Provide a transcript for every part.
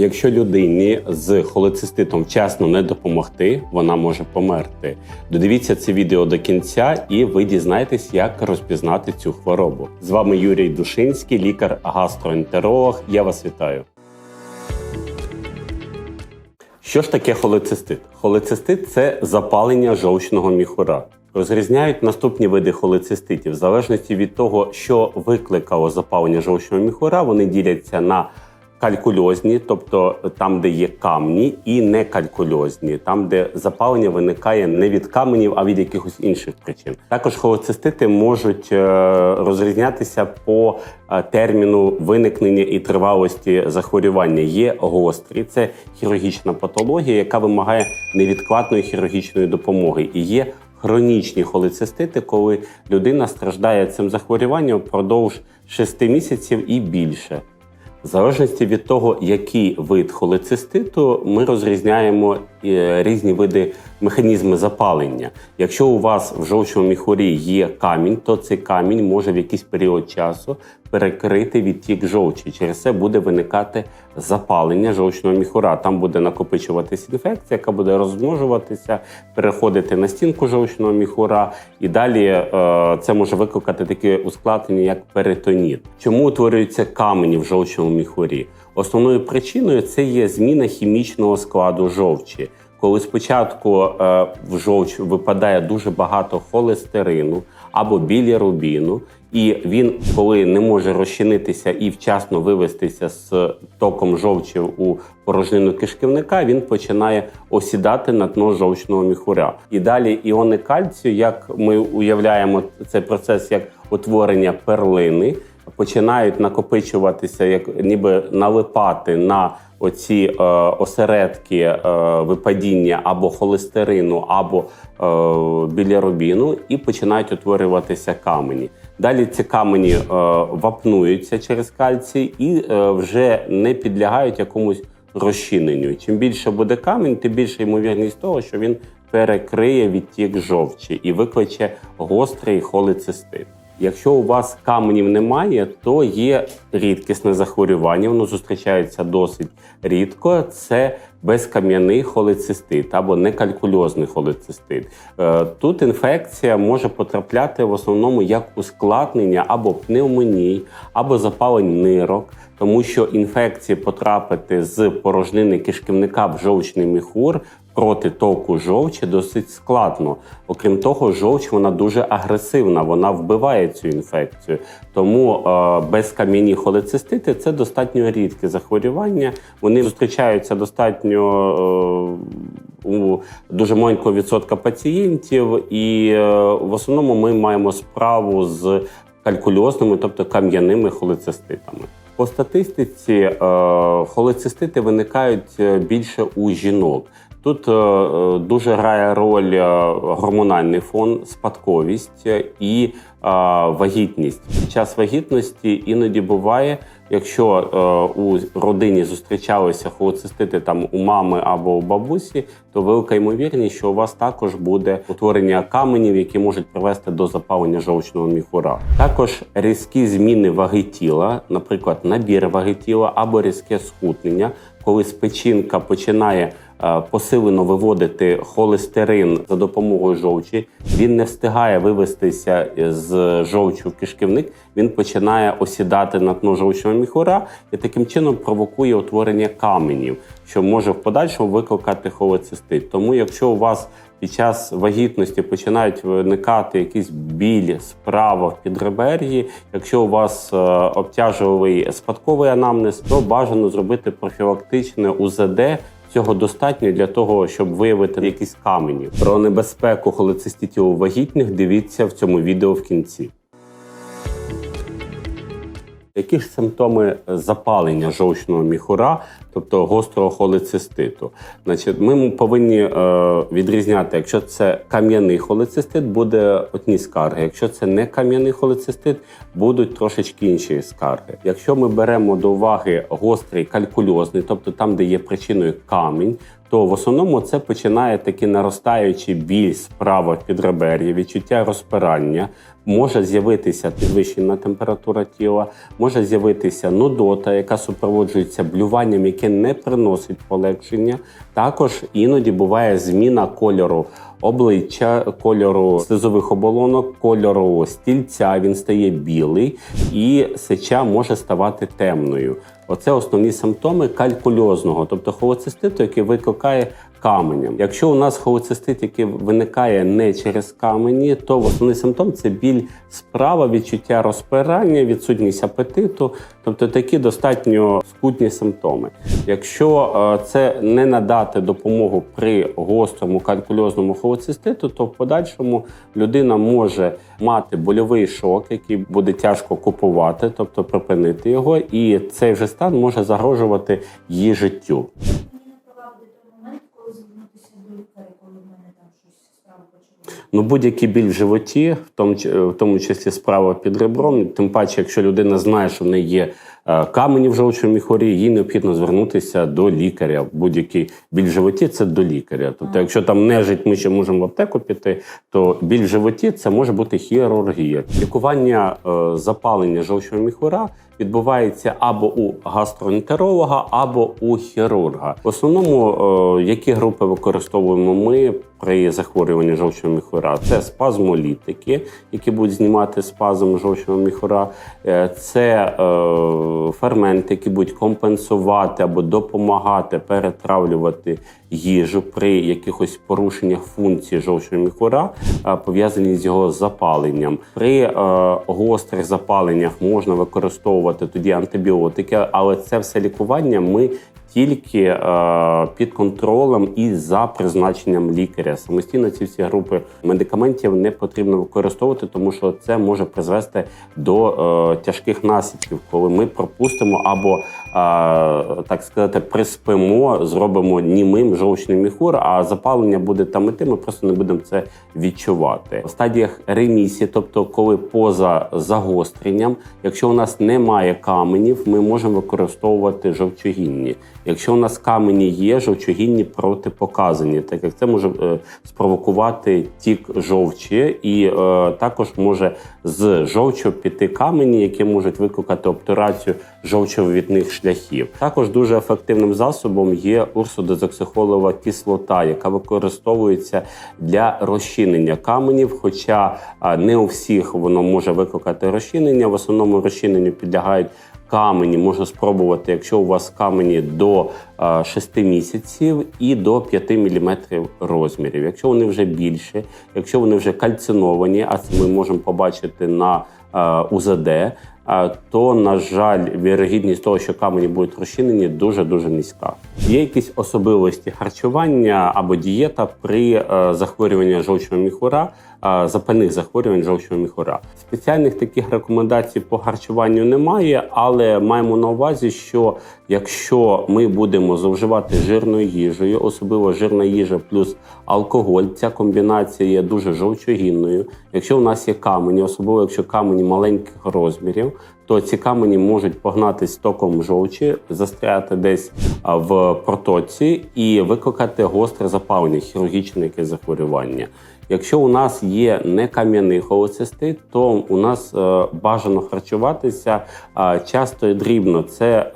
Якщо людині з холециститом вчасно не допомогти, вона може померти. Додивіться це відео до кінця, і ви дізнаєтесь, як розпізнати цю хворобу. З вами Юрій Душинський, лікар-гастроентеролог. Я вас вітаю. Що ж таке холецистит? Холецистит це запалення жовчного міхура. Розрізняють наступні види холециститів. В залежності від того, що викликало запалення жовчного міхура, вони діляться на калькульозні, тобто там, де є камні, і некалькульозні, там, де запалення виникає не від каменів, а від якихось інших причин. Також холецистити можуть е, розрізнятися по е, терміну виникнення і тривалості захворювання. Є гострі, це хірургічна патологія, яка вимагає невідкладної хірургічної допомоги. І є хронічні холецистити, коли людина страждає цим захворюванням впродовж 6 місяців і більше. В залежності від того, який вид холециститу, ми розрізняємо різні види механізми запалення. Якщо у вас в жовчному міхурі є камінь, то цей камінь може в якийсь період часу перекрити відтік жовчі. Через це буде виникати запалення жовчного міхура. Там буде накопичуватися інфекція, яка буде розмножуватися, переходити на стінку жовчного міхура, і далі е, це може викликати таке ускладнення, як перитоніт. Чому утворюються камені в жовчному міхурі? Основною причиною це є зміна хімічного складу жовчі. Коли спочатку е, в жовч випадає дуже багато холестерину або білірубіну, і він, коли не може розчинитися і вчасно вивестися з током жовчі у порожнину кишківника, він починає осідати на дно жовчного міхуря. І далі іони кальцію, як ми уявляємо цей процес як утворення перлини, починають накопичуватися, як ніби налипати на оці е, осередки е, випадіння або холестерину, або е, білірубіну, і починають утворюватися камені. Далі ці камені е, вапнуються через кальцій і е, вже не підлягають якомусь розчиненню. Чим більше буде камінь, тим більша ймовірність того, що він перекриє відтік жовчі і викличе гострий холецистит. Якщо у вас каменів немає, то є рідкісне захворювання, воно зустрічається досить рідко. Це безкам'яний холецистит або некалькульозний холецистит. Е, Тут інфекція може потрапляти в основному як ускладнення або пневмоній, або запалень нирок, тому що інфекції потрапити з порожнини кишківника в жовчний міхур проти току жовчі досить складно. Окрім того, жовч вона дуже агресивна, вона вбиває цю інфекцію. Тому е, безкам'яні холецистити це достатньо рідке захворювання. Вони зустрічаються достатньо е, у дуже маленького відсотка пацієнтів, і е, в основному ми маємо справу з калькульозними, тобто кам'яними холециститами. По статистиці холецистити виникають більше у жінок. Тут е, е, дуже грає роль е, гормональний фон, спадковість і вагітність. Під час вагітності іноді буває, якщо у родині зустрічалися холецистити там у мами або у бабусі, то велика ймовірність, що у вас також буде утворення каменів, які можуть привести до запалення жовчного міхура. Також різкі зміни ваги тіла, наприклад, набір ваги тіла або різке схутнення, коли спечінка починає посилено виводити холестерин за допомогою жовчі, він не встигає вивестися з жовчу в кишківник, він починає осідати на дно жовчного міхура і таким чином провокує утворення каменів, що може в подальшому викликати холецистит. Тому, якщо у вас під час вагітності починають виникати якісь білі справа в підребер'ї. Якщо у вас е, обтяжливий спадковий анамнез, то бажано зробити профілактичне УЗД. Цього достатньо для того, щоб виявити якісь камені. Про небезпеку холециститів вагітних дивіться в цьому відео в кінці. Які ж симптоми запалення жовчного міхура, тобто гострого холециститу? Значить, ми повинні е, відрізняти, якщо це кам'яний холецистит, буде одні скарги. Якщо це не кам'яний холецистит, будуть трошечки інші скарги. Якщо ми беремо до уваги гострий калькульозний, тобто там, де є причиною камінь, то в основному це починає такий наростаючий біль справа підребер'я, відчуття розпирання. Може з'явитися підвищена температура тіла, може з'явитися нудота, яка супроводжується блюванням, яке не приносить полегшення. Також іноді буває зміна кольору обличчя, кольору слизових оболонок, кольору стільця. Він стає білий, і сеча може ставати темною. Оце основні симптоми калькульозного, тобто холециститу, який викликає каменем. Якщо у нас холецистит, який виникає не через камені, то основний симптом це біль справа, відчуття розпирання, відсутність апетиту, тобто такі достатньо скутні симптоми. Якщо е, це не надати допомогу при гострому калькульозному холециститу, то в подальшому людина може мати больовий шок, який буде тяжко купувати, тобто припинити його, і цей вже стан може загрожувати її життю. Мені не провадити той момент, коли звернутися до лікаря, коли в мене там щось справа почалося. Ну, будь-який біль в животі, в тому, в тому числі справа під ребром, тим паче, якщо людина знає, що в неї є камені в жовчному міхурі, їй необхідно звернутися до лікаря. Будь-який біль в животі це до лікаря. Тобто, якщо там нежить, ми ще можемо в аптеку піти, то біль в животі це може бути хірургія. Лікування е, запалення жовчного міхура відбувається або у гастроентеролога, або у хірурга. В основному, е, які групи використовуємо ми при захворюванні жовчного міхура? Це спазмолітики, які будуть знімати спазм жовчного міхура, Е, це е, ферменти, які будуть компенсувати або допомагати перетравлювати їжу при якихось порушеннях функції жовчного міхура, е, пов'язані з його запаленням. При е, гострих запаленнях можна використовувати тоді антибіотики, але це все лікування ми тільки е, під контролем і за призначенням лікаря. Самостійно ці всі групи медикаментів не потрібно використовувати, тому що це може призвести до е, тяжких наслідків, коли ми пропустимо або так сказати приспимо, зробимо німим жовчний міхур, а запалення буде там і тим, ми просто не будемо це відчувати. В стадіях ремісії, тобто коли поза загостренням, якщо у нас немає каменів, ми можемо використовувати жовчогінні. Якщо у нас камені є, жовчогінні протипоказані, так як це може е, спровокувати тік жовчі, і е, також може з жовчу піти камені, які можуть викликати обтурацію жовчовідних шляхів. Також дуже ефективним засобом є урсодезоксихолова кислота, яка використовується для розчинення каменів. Хоча не у всіх воно може викликати розчинення. В основному розчиненню підлягають камені. Можна спробувати, якщо у вас камені до а, 6 місяців і до 5 мм розмірів. Якщо вони вже більше, якщо вони вже кальциновані, а це ми можемо побачити на УЗД. То, на жаль, вірогідність того, що камені будуть розчинені, дуже дуже низька. Є якісь особливості харчування або дієта при е, захворюванні жовчного міхура, запальних захворювань жовчного міхура. Спеціальних таких рекомендацій по харчуванню немає, але маємо на увазі, що якщо ми будемо зловживати жирною їжею, особливо жирна їжа плюс алкоголь, ця комбінація є дуже жовчогінною. Якщо у нас є камені, особливо якщо камені маленьких розмірів, то ці камені можуть погнатись током жовчі, застряти десь в протоці і викликати гостре запалення, хірургічне якесь захворювання. Якщо у нас є не кам'яний холецистит, то у нас е, бажано харчуватися часто і дрібно. Це е,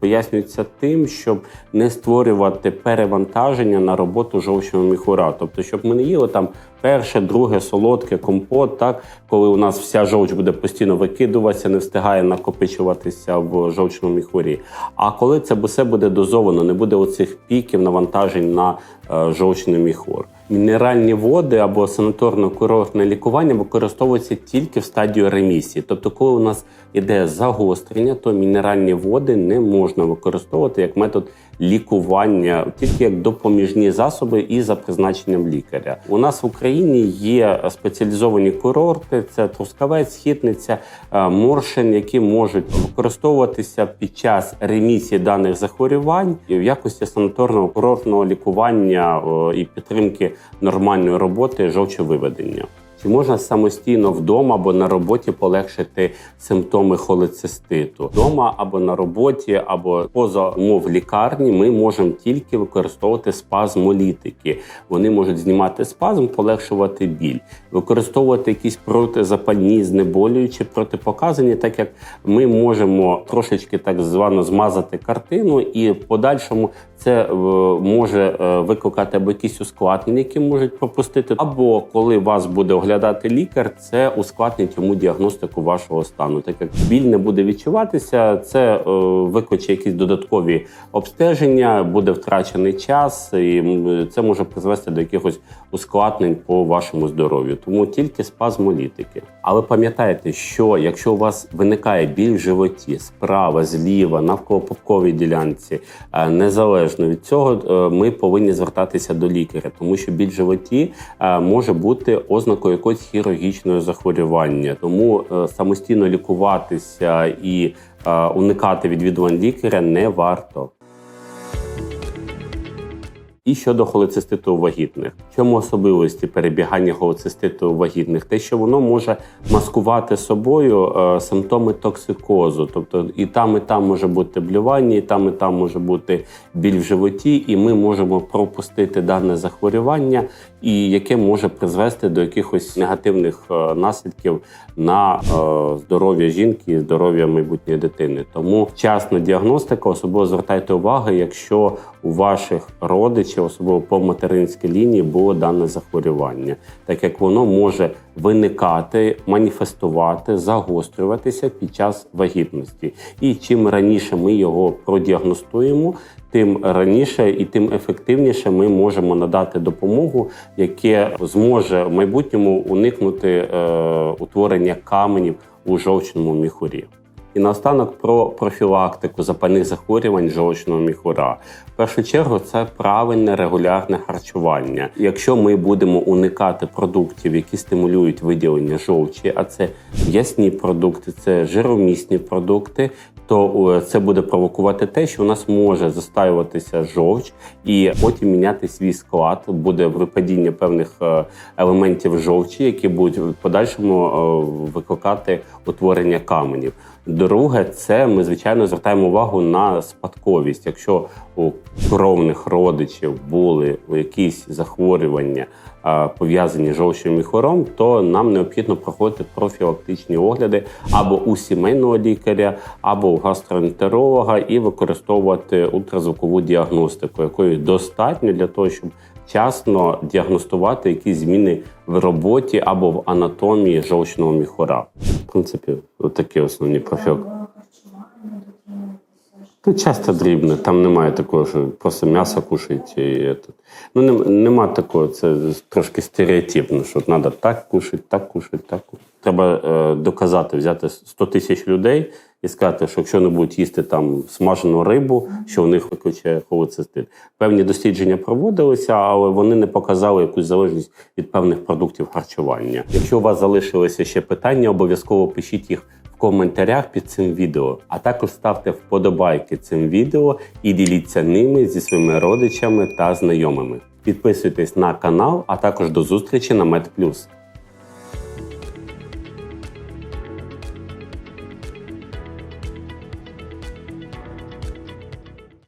пояснюється тим, щоб не створювати перевантаження на роботу жовчного міхура. Тобто, щоб ми не їли там перше, друге, солодке, компот, так коли у нас вся жовч буде постійно викидуватися, не встигає накопичуватися в жовчному міхурі. А коли це все буде дозовано, не буде оцих піків навантажень на е, жовчний міхур. Мінеральні води або санаторно-курортне лікування використовуються тільки в стадію ремісії. Тобто, коли у нас іде загострення, то мінеральні води не можна використовувати як метод лікування, тільки як допоміжні засоби і за призначенням лікаря. У нас в Україні є спеціалізовані курорти: це Трускавець, Схітниця, е, Моршин, які можуть використовуватися під час ремісії даних захворювань в якості санаторного курортного лікування і підтримки нормальної роботи жовчовиведення. Чи можна самостійно вдома або на роботі полегшити симптоми холециститу? Вдома або на роботі, або поза умов лікарні ми можемо тільки використовувати спазмолітики. Вони можуть знімати спазм, полегшувати біль, використовувати якісь протизапальні, знеболюючі, протипоказані, так як ми можемо трошечки так звано змазати картину, і в подальшому це е, може е, викликати або якісь ускладнення, які можуть пропустити, або коли вас буде оглядати лікар, це ускладнить йому діагностику вашого стану. Так як біль не буде відчуватися, це е, викличе якісь додаткові обстеження, буде втрачений час, і це може призвести до якихось ускладнень по вашому здоров'ю. Тому тільки спазмолітики. Але пам'ятайте, що якщо у вас виникає біль в животі справа, зліва, навколо попковій ділянці, е, незалежно від цього, е, ми повинні звертатися до лікаря, тому що біль в животі е, може бути ознакою якогось хірургічного захворювання. Тому е, самостійно лікуватися і уникати відвідувань лікаря не варто. І щодо холециститу вагітних, чому особливості перебігання холециститу вагітних? Те, що воно може маскувати собою е, симптоми токсикозу, тобто і там, і там може бути блювання, і там, і там може бути біль в животі, і ми можемо пропустити дане захворювання, і яке може призвести до якихось негативних е, наслідків на е, здоров'я жінки, і здоров'я майбутньої дитини. Тому вчасна діагностика, особливо звертайте увагу, якщо у ваших родичів, особливо по материнській лінії, було дане захворювання, так як воно може виникати, маніфестувати, загострюватися під час вагітності. І чим раніше ми його продіагностуємо, тим раніше і тим ефективніше ми можемо надати допомогу, яке зможе в майбутньому уникнути е, утворення каменів у жовчному міхурі. І наостанок про профілактику запальних захворювань жовчного міхура. В першу чергу це правильне регулярне харчування. Якщо ми будемо уникати продуктів, які стимулюють виділення жовчі, а це м'ясні продукти, це жиромісні продукти, то е, це буде провокувати те, що у нас може застаюватися жовч, і потім міняти свій склад. Буде випадіння певних е, елементів жовчі, які будуть в подальшому е, викликати утворення каменів. Друге, це ми звичайно звертаємо увагу на спадковість. Якщо у кровних родичів були якісь захворювання пов'язані з жовчним міхором, то нам необхідно проходити профілактичні огляди або у сімейного лікаря, або у гастроентеролога і використовувати ультразвукову діагностику, якої достатньо для того, щоб вчасно діагностувати якісь зміни в роботі або в анатомії жовчного міхора. В принципі, такі основні дотримуватися. Тут часто дрібне, там немає такого, що просто м'ясо кушать і. Ну нем- нема такого, це трошки стереотипно, що треба так кушати, так кушати, так кушати. Треба е, доказати, взяти 100 тисяч людей і сказати, що якщо вони будуть їсти там смажену рибу, що у них викличе холецистит. Певні дослідження проводилися, але вони не показали якусь залежність від певних продуктів харчування. Якщо у вас залишилися ще питання, обов'язково пишіть їх в коментарях під цим відео, а також ставте вподобайки цим відео і діліться ними зі своїми родичами та знайомими. Підписуйтесь на канал, а також до зустрічі на MedPlus.